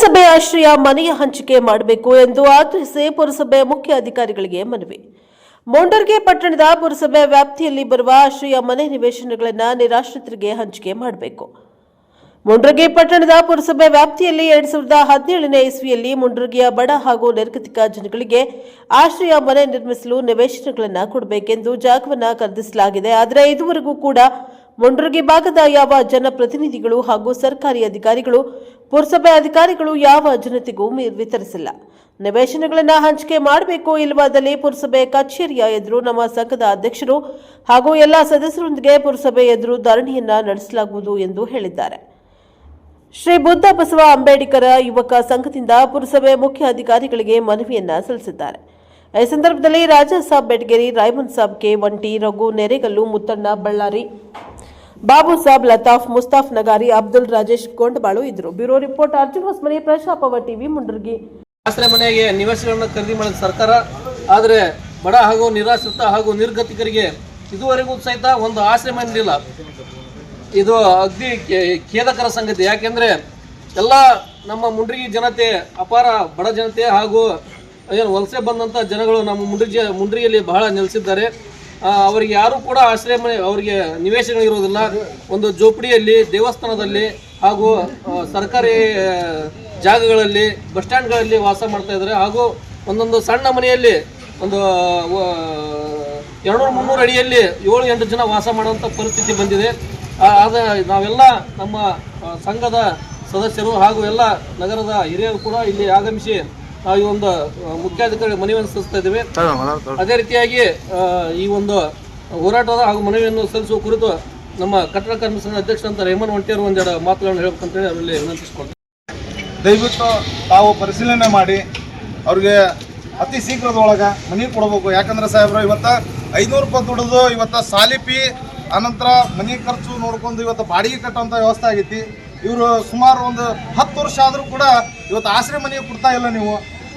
ಪುರಸಭೆ ಆಶ್ರಯ ಮನೆಯ ಹಂಚಿಕೆ ಮಾಡಬೇಕು ಎಂದು ಆಗ್ರಹಿಸಿ ಪುರಸಭೆ ಮುಖ್ಯ ಅಧಿಕಾರಿಗಳಿಗೆ ಮನವಿ. ಮೊಂಡರ್ಗೆ ಪಟ್ಟಣದ ಪುರಸಭೆ ವ್ಯಾಪ್ತಿಯಲ್ಲಿ ಬರುವ ಆಶ್ರಯ ಮನೆ ನಿವೇಶನಗಳನ್ನು ನಿರಾಶ್ರಿತರಿಗೆ ಹಂಚಿಕೆ ಮಾಡಬೇಕು. ಮುಂಡ್ರಗಿ ಪಟ್ಟಣದ ಪುರಸಭೆ ವ್ಯಾಪ್ತಿಯಲ್ಲಿ ಎರಡ್ ಸಾವಿರದ ಹದಿನೇಳನೇ ಇಸ್ವಿಯಲ್ಲಿ ಮುಂಡ್ರಗಿಯ ಬಡ ಹಾಗೂ ನಿರ್ಗತಿಕ ಜನಗಳಿಗೆ ಆಶ್ರಯ ಮನೆ ನಿರ್ಮಿಸಲು ನಿವೇಶನಗಳನ್ನು ಕೊಡಬೇಕೆಂದು ಜಾಗವನ್ನು ಖರೀದಿಸಲಾಗಿದೆ. ಆದರೆ ಇದುವರೆಗೂ ಕೂಡ ಮುಂಡ್ರಗಿ ಭಾಗದ ಯಾವ ಜನಪ್ರತಿನಿಧಿಗಳು ಹಾಗೂ ಸರ್ಕಾರಿ ಅಧಿಕಾರಿಗಳು, ಪುರಸಭೆ ಅಧಿಕಾರಿಗಳು ಯಾವ ಜನತೆಗೂ ವಿತರಿಸಿಲ್ಲ. ನಿವೇಶನಗಳನ್ನು ಹಂಚಿಕೆ ಮಾಡಬೇಕು ಇಲ್ಲವಾದಲ್ಲಿ ಪುರಸಭೆ ಕಚೇರಿಯ ಎದುರು ನಮ್ಮ ಸಂಘದ ಅಧ್ಯಕ್ಷರು ಹಾಗೂ ಎಲ್ಲ ಸದಸ್ಯರೊಂದಿಗೆ ಪುರಸಭೆ ಎದುರು ಧರಣಿಯನ್ನ ನಡೆಸಲಾಗುವುದು ಎಂದು ಹೇಳಿದ್ದಾರೆ. ಶ್ರೀ ಬುದ್ಧ ಬಸವ ಅಂಬೇಡ್ಕರ ಯುವಕ ಸಂಘದಿಂದ ಪುರಸಭೆ ಮುಖ್ಯ ಅಧಿಕಾರಿಗಳಿಗೆ ಮನವಿಯನ್ನ ಸಲ್ಲಿಸಿದ್ದಾರೆ. ಈ ಸಂದರ್ಭದಲ್ಲಿ ರಾಜಾ ಸಾಬ್, ಬೆಟಗೇರಿ ರಾಯಮನ್ ಸಾಬ್, ಕೆ ಒಂಟಿ ರಘು, ನೆರೆಗಲ್ಲು, ಮುತ್ತಣ್ಣ, ಬಳ್ಳಾರಿ ಬಾಬು ಸಾಬ್, ಲತಾಫ್, ಮುಸ್ತಾಫ್ ನಗಾರಿ, ಅಬ್ದುಲ್ ರಾಜೇಶ್ ಕೊಂಡಬಾಳು ಇದ್ರು. ಬ್ಯೂರೋ ರಿಪೋರ್ಟ್, ಅರ್ಜುನ್ ಹೊಸ್ಮನಿ ಪ್ರಶಾಪವ ಟಿವಿ ಮುಂಡರ್ಗಿ ಆಶ್ರಯ ಮನೆಗೆ ನಿವಾಸಿಗಳನ್ನು ಖರೀದಿ ಮಾಡಿದ ಸರ್ಕಾರ, ಆದರೆ ಬಡ ಹಾಗೂ ನಿರಾಶ್ರಿತ ಹಾಗೂ ನಿರ್ಗತಿಕರಿಗೆ ಇದುವರೆಗೂ ಸಹಿತ ಒಂದು ಆಶ್ರಯ ಮನೆಯಲ್ಲ ಇದು ಅಗ್ದಿ ಖೇ- ಖೇದಕರ ಸಂಗತಿ. ಯಾಕೆಂದ್ರೆ ಎಲ್ಲ ನಮ್ಮ ಮುಂಡ್ರಿಗಿ ಜನತೆ, ಅಪಾರ ಬಡ ಜನತೆ ಹಾಗೂ ಏನು ವಲಸೆ ಬಂದಂಥ ಜನಗಳು ನಮ್ಮ ಮುಂಡ್ರಿ ಮುಂಡ್ರಿಯಲ್ಲಿ ಬಹಳ ನೆಲೆಸಿದ್ದಾರೆ. ಅವರಿಗೆ ಯಾರು ಕೂಡ ಆಶ್ರಯ ಮನೆ ಅವರಿಗೆ ನಿವೇಶನ ಇರೋದಿಲ್ಲ ಒಂದು ಜೋಪಡಿಯಲ್ಲಿ, ದೇವಸ್ಥಾನದಲ್ಲಿ ಹಾಗೂ ಸರ್ಕಾರಿ ಜಾಗಗಳಲ್ಲಿ, ಬಸ್ ಸ್ಟ್ಯಾಂಡ್ಗಳಲ್ಲಿ ವಾಸ ಮಾಡ್ತಾ ಇದ್ದಾರೆ. ಹಾಗೂ ಒಂದೊಂದು ಸಣ್ಣ ಮನೆಯಲ್ಲಿ, ಒಂದು ಎರಡು ಮುನ್ನೂರು ಅಡಿಯಲ್ಲಿ ಏಳು, ಎಂಟು ಜನ ವಾಸ ಮಾಡುವಂಥ ಪರಿಸ್ಥಿತಿ ಬಂದಿದೆ. ಆದ, ನಾವೆಲ್ಲ ನಮ್ಮ ಸಂಘದ ಸದಸ್ಯರು ಹಾಗೂ ಎಲ್ಲ ನಗರದ ಹಿರಿಯರು ಕೂಡ ಇಲ್ಲಿ ಆಗಮಿಸಿ ಈ ಒಂದು ಮುಖ್ಯಾಧಿಕಾರಿ ಮನವಿಯನ್ನು ಸಲ್ಲಿಸ್ತಾ ಇದ್ದೇವೆ. ಅದೇ ರೀತಿಯಾಗಿ ಈ ಒಂದು ಹೋರಾಟದ ಹಾಗೂ ಮನವಿಯನ್ನು ಸಲ್ಲಿಸುವ ಕುರಿತು ನಮ್ಮ ಕಟ್ಟಡ ಕಾರ್ಮಿಕ ಸಂಘದ ಅಧ್ಯಕ್ಷರಂತ ರೇಮನ್ ಒಂಟಿಯರು ಒಂದೆರಡು ಮಾತುಗಳನ್ನು ಹೇಳ್ಬೇಕಂತೇಳಿ ಅವರಲ್ಲಿ ವಿನಂತಿಸ್ಕೊಳ್ತೀನಿ. ದಯವಿಟ್ಟು ತಾವು ಪರಿಶೀಲನೆ ಮಾಡಿ ಅವ್ರಿಗೆ ಅತಿ ಶೀಘ್ರದೊಳಗೆ ಮನೆ ಕೊಡಬೇಕು. ಯಾಕಂದ್ರೆ ಸಾಹೇಬ್ರು ಇವತ್ತು ಐನೂರು ರೂಪಾಯಿ ದುಡಿದು ಇವತ್ತು ಸಾಲಿಪಿ ಆನಂತರ ಮನೆ ಖರ್ಚು ನೋಡ್ಕೊಂಡು ಇವತ್ತು ಬಾಡಿಗೆ ಕಟ್ಟುವಂಥ ವ್ಯವಸ್ಥೆ ಆಗೈತಿ. ಇವರು ಸುಮಾರು ಒಂದು ಹತ್ತು ವರ್ಷ ಆದರೂ ಕೂಡ ಇವತ್ತು ಆಶ್ರಯ ಮನೆ ಕೊಡ್ತಾ ಇಲ್ಲ ನೀವು.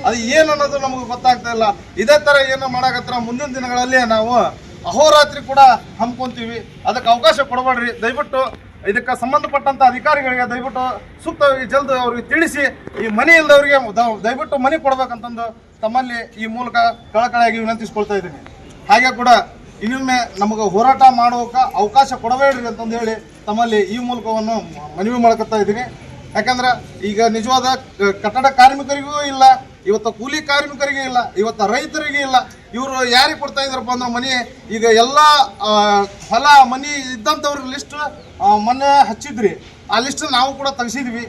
ಅದು ಏನು ಅನ್ನೋದು ನಮಗೆ ಗೊತ್ತಾಗ್ತಾ ಇಲ್ಲ. ಇದೇ ಥರ ಏನು ಮಾಡಾಕತ್ತರ ಮುಂದಿನ ದಿನಗಳಲ್ಲಿ ನಾವು ಅಹೋರಾತ್ರಿ ಕೂಡ ಹಮ್ಕೊಂತೀವಿ. ಅದಕ್ಕೆ ಅವಕಾಶ ಕೊಡಬೇಡ್ರಿ. ದಯವಿಟ್ಟು ಇದಕ್ಕೆ ಸಂಬಂಧಪಟ್ಟಂಥ ಅಧಿಕಾರಿಗಳಿಗೆ ದಯವಿಟ್ಟು ಸೂಕ್ತವಾಗಿ ಜಲ್ದು ಅವ್ರಿಗೆ ತಿಳಿಸಿ ಈ ಮನೆ ಇಲ್ಲದವ್ರಿಗೆ ದಯವಿಟ್ಟು ಮನೆ ಕೊಡ್ಬೇಕಂತಂದು ತಮ್ಮಲ್ಲಿ ಈ ಮೂಲಕ ಕಳಕಳಿಯಾಗಿ ವಿನಂತಿಸ್ಕೊಳ್ತಾ ಇದ್ದೀನಿ. ಹಾಗೆ ಕೂಡ ಇನ್ನೊಮ್ಮೆ ನಮಗೆ ಹೋರಾಟ ಮಾಡೋಕೆ ಅವಕಾಶ ಕೊಡಬೇಡ್ರಿ ಅಂತಂದು ಹೇಳಿ ತಮ್ಮಲ್ಲಿ ಈ ಮೂಲಕವನ್ನು ಮನವಿ ಮಾಡ್ಕೊತಾ ಇದ್ದೀನಿ. ಯಾಕಂದ್ರೆ ಈಗ ನಿಜವಾದ ಕಟ್ಟಡ ಕಾರ್ಮಿಕರಿಗೂ ಇಲ್ಲ, ಇವತ್ತು ಕೂಲಿ ಕಾರ್ಮಿಕರಿಗೆ ಇಲ್ಲ, ಇವತ್ತು ರೈತರಿಗೆ ಇಲ್ಲ, ಇವರು ಯಾರಿಗೆ ಕೊಡ್ತಾ ಇದ್ದಾರಪ್ಪ ಅಂದ್ರೆ ಮನೆ, ಈಗ ಎಲ್ಲ ಹೊಲ, ಮನೆ ಇದ್ದಂಥವ್ರ ಲಿಸ್ಟ್ ಮೊನ್ನೆ ಹಚ್ಚಿದ್ರಿ. ಆ ಲಿಸ್ಟ್ ನಾವು ಕೂಡ ತೆಗ್ಸಿದ್ವಿ.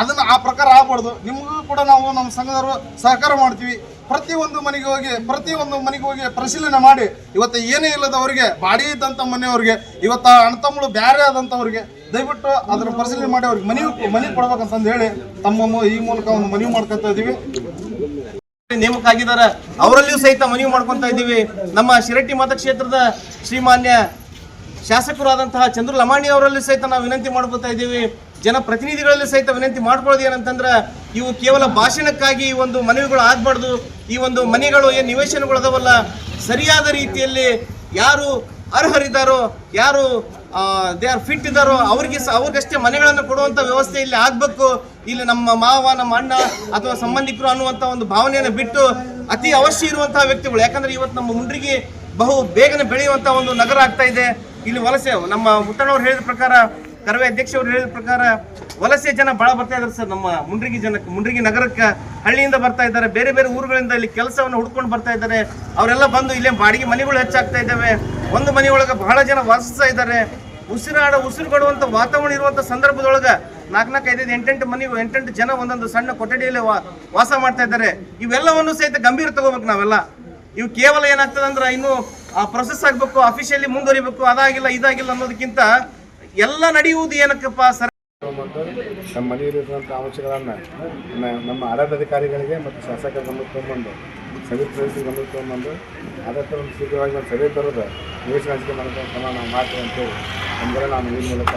ಅದನ್ನು ಆ ಪ್ರಕಾರ ಆಗ್ಬಾರ್ದು. ನಿಮಗೂ ಕೂಡ ನಾವು ನಮ್ಮ ಸಂಘದವರು ಸಹಕಾರ ಮಾಡ್ತೀವಿ. ಪ್ರತಿಯೊಂದು ಮನೆಗೆ ಹೋಗಿ ಪ್ರತಿಯೊಂದು ಮನೆಗೆ ಹೋಗಿ ಪರಿಶೀಲನೆ ಮಾಡಿ, ಇವತ್ತು ಏನೇ ಇಲ್ಲದವರಿಗೆ, ಬಾಡಿ ಇದ್ದಂಥ ಮನೆಯವ್ರಿಗೆ, ಇವತ್ತು ಅಣ್ಣತಮ್ಮಳು ಬ್ಯಾರೆ ಆದಂಥವ್ರಿಗೆ ದಯವಿಟ್ಟು ಅದರ ಪರಿಶೀಲನೆ ಮಾಡಿ, ಅವ್ರಿಗೆ ಮನೆ ಮನೆ ಕೊಡ್ಬೇಕಂತಂದು ಹೇಳಿ ತಮ್ಮ ಈ ಮೂಲಕ ಒಂದು ಮನವಿ ಮಾಡ್ಕೊತಾ ಇದ್ದೀವಿ. ನೇಮಕ ಆಗಿದ್ದಾರೆ ಅವರಲ್ಲಿಯೂ ಸಹಿತ ಮನವಿ ಮಾಡ್ಕೊತಾ ಇದ್ದೀವಿ. ನಮ್ಮ ಶಿರಟ್ಟಿ ಮತಕ್ಷೇತ್ರದ ಶ್ರೀಮಾನ್ಯ ಶಾಸಕರಾದಂತಹ ಚಂದ್ರು ಲಮಾಣಿ ಅವರಲ್ಲಿ ಸಹಿತ ನಾವು ವಿನಂತಿ ಮಾಡ್ಕೊತಾ ಇದ್ದೀವಿ. ಜನಪ್ರತಿನಿಧಿಗಳಲ್ಲಿ ಸಹಿತ ವಿನಂತಿ ಮಾಡ್ಕೊಳ್ಳೋದು ಏನಂತಂದ್ರೆ ಇವು ಕೇವಲ ಭಾಷಣಕ್ಕಾಗಿ ಈ ಒಂದು ಮನವಿಗಳು ಆಗಬಾರ್ದು, ಈ ಒಂದು ಮನೆಗಳು ಏನು ನಿವೇಶನಗಳು ಅದಾವಲ್ಲ. ಸರಿಯಾದ ರೀತಿಯಲ್ಲಿ ಯಾರು ಅರ್ಹರಿದ್ದಾರೋ, ಯಾರು ದೇ ಆರ್ ಫಿಟ್ ಇದ್ದಾರೋ, ಅವ್ರಿಗೆ ಅವ್ರಿಗಷ್ಟೇ ಮನೆಗಳನ್ನು ಕೊಡುವಂಥ ವ್ಯವಸ್ಥೆ ಇಲ್ಲಿ ಆಗಬೇಕು. ಇಲ್ಲಿ ನಮ್ಮ ಮಾವ, ನಮ್ಮ ಅಣ್ಣ ಅಥವಾ ಸಂಬಂಧಿಕರು ಅನ್ನುವಂಥ ಒಂದು ಭಾವನೆಯನ್ನು ಬಿಟ್ಟು ಅತಿ ಅವಶ್ಯ ಇರುವಂತಹ ವ್ಯಕ್ತಿಗಳು. ಯಾಕಂದ್ರೆ ಇವತ್ತು ನಮ್ಮ ಮುಂಡ್ರಿಗೆ ಬಹು ಬೇಗನೆ ಬೆಳೆಯುವಂಥ ಒಂದು ನಗರ ಆಗ್ತಾ ಇದೆ. ಇಲ್ಲಿ ವಲಸೆ, ನಮ್ಮ ಮುತ್ತಣ್ಣವ್ರು ಹೇಳಿದ ಪ್ರಕಾರ ಕರವೇ ಅಧ್ಯಕ್ಷ ಅವರು ಹೇಳಿದ ಪ್ರಕಾರ ವಲಸೆ ಜನ ಬಹಳ ಬರ್ತಾ ಇದ್ದಾರೆ ಸರ್. ನಮ್ಮ ಮುಂಡ್ರಿಗಿ ಜನಕ್ಕೆ, ಮುಂಡ್ರಿಗಿ ನಗರಕ್ಕೆ, ಹಳ್ಳಿಯಿಂದ ಬರ್ತಾ ಇದ್ದಾರೆ. ಬೇರೆ ಬೇರೆ ಊರುಗಳಿಂದ ಇಲ್ಲಿ ಕೆಲಸವನ್ನು ಹುಡ್ಕೊಂಡು ಬರ್ತಾ ಇದ್ದಾರೆ. ಅವರೆಲ್ಲ ಬಂದು ಇಲ್ಲೇ ಬಾಡಿಗೆ ಮನೆಗಳು ಹೆಚ್ಚಾಗ್ತಾ ಇದ್ದಾವೆ. ಒಂದು ಮನೆಯೊಳಗೆ ಬಹಳ ಜನ ವಾಸಿಸ್ತಾ ಇದ್ದಾರೆ. ಉಸಿರಾಡ ಉಸಿರು ಕೊಡುವಂತ ವಾತಾವರಣ ಇರುವಂತ ಸಂದರ್ಭದೊಳಗೆ ನಾಲ್ಕು ನಾಲ್ಕು ಐದೈದು ಎಂಟೆಂಟು ಮನೆ, ಎಂಟೆಂಟು ಜನ ಒಂದೊಂದು ಸಣ್ಣ ಕೊಠಡಿಯಲ್ಲಿ ವಾಸ ಮಾಡ್ತಾ ಇದ್ದಾರೆ. ಇವೆಲ್ಲವನ್ನು ಸಹಿತ ಗಂಭೀರ ತಗೋಬೇಕು ನಾವೆಲ್ಲ. ಇವು ಕೇವಲ ಏನಾಗ್ತದೆ ಅಂದ್ರೆ ಇನ್ನು, ಆ ಪ್ರೊಸೆಸ್ ಆಗಬೇಕು ಅಫಿಷಿಯಲಿ ಮುಂದುವರಿಬೇಕು, ಅದಾಗಿಲ್ಲ, ಇದಾಗಿಲ್ಲ ಅನ್ನೋದಕ್ಕಿಂತ ಎಲ್ಲ ನಡೆಯುವುದು ಏನಕ್ಕಪ್ಪ ಸರ್? ನಮ್ಮ ಮನೆಯಲ್ಲಿರುವಂಥ ಅಂಶಗಳನ್ನು ನಮ್ಮ ಆಡಳಿತಾಧಿಕಾರಿಗಳಿಗೆ ಮತ್ತು ಶಾಸಕರ ಗಮನ ತೊಗೊಂಬಂದು ಸಮಿತಿ ಸದಸ್ಯರು ಗಮನಕ್ಕೆ ತೊಗೊಂಬಂದು ಆದಷ್ಟು ಒಂದು ಶೀಘ್ರವಾಗಿ ಒಂದು ಸಭೆ ಬರೋದು ನಿವೇಶನ ಹಂಚಿಕೆ ಮಾಡೋದು ನಾವು ಮಾಡ್ತೀವಿ ಅಂತೇಳಿ ನಮ್ಗೆಲ್ಲ ನಾನು ಈ ಮೂಲಕ